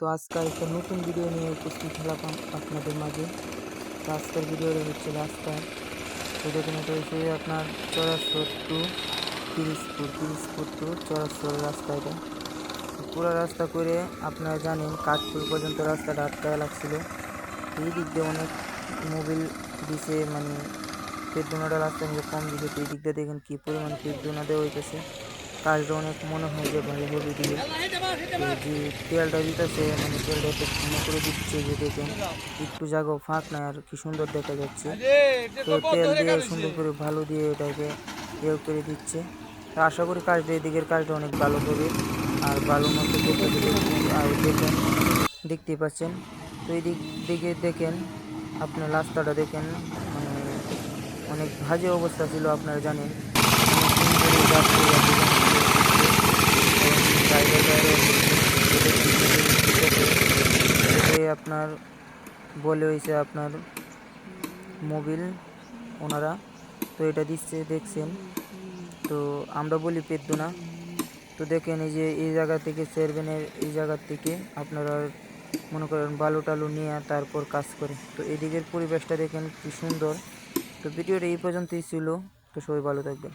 তো আজকাল একটা নতুন ভিডিও নিয়ে উপস্থিত হলাম আপনাদের মাঝে। তো আজকের ভিডিওটা হচ্ছে রাস্তায় তো দেখুন, এটা হচ্ছে আপনার চৌরাস্তা টু তিরিশপুর। তিরিশপুর টু চৌরাস্তার রাস্তা এটা। পুরো রাস্তা করে আপনারা জানেন কাঠপুর পর্যন্ত রাস্তাটা আটকায় লাগছিল। এই দিক দিয়ে অনেক মোবিল দিছে মানে পেট্রোনাটা রাস্তা নিয়ে কম দিছে। তো এই দিক দিয়ে দেখেন কী পরিমাণ পেট্রোনা দেওয়া হইতেছে। কাজটা অনেক মনে হয় যে ভালো হবে দিয়ে। যে তেলটা দিতেছে মানে তেলটা একটু করে দিচ্ছে যে দেখেন, একটু জায়গাও ফাঁক নাই আর কি সুন্দর দেখা যাচ্ছে। তো তেল দিয়ে সুন্দর করে ভালো দিয়ে এটাকে ইয়ে করে দিচ্ছে। তো আশা করি কাজটা এদিকের কাজটা অনেক ভালো হবে। আর ভালো মতো আর দেখেন, দেখতেই পাচ্ছেন। তো এই দিক দিকে দেখেন, আপনার রাস্তাটা দেখেন মানে অনেক বাজে অবস্থা ছিল, আপনারা জানেন অনেক দিন ধরে যাত্রী এটাকে আপনার বলে হয়েছে আপনার মোবিল ওনারা। তো এটা দিচ্ছে, দেখছেন। তো আমরা বলি পেদ্দুনা তো দেখেন এই যে এই জায়গা থেকে চেয়ারম্যানের এই জায়গা থেকে আপনারা মনে করেন বালু টালু নিয়ে তারপর কাজ করে। তো এদিকের পরিবেশটা দেখেন কি সুন্দর। তো ভিডিওটা এই পর্যন্তই ছিল। তো সবাই ভালো থাকবেন।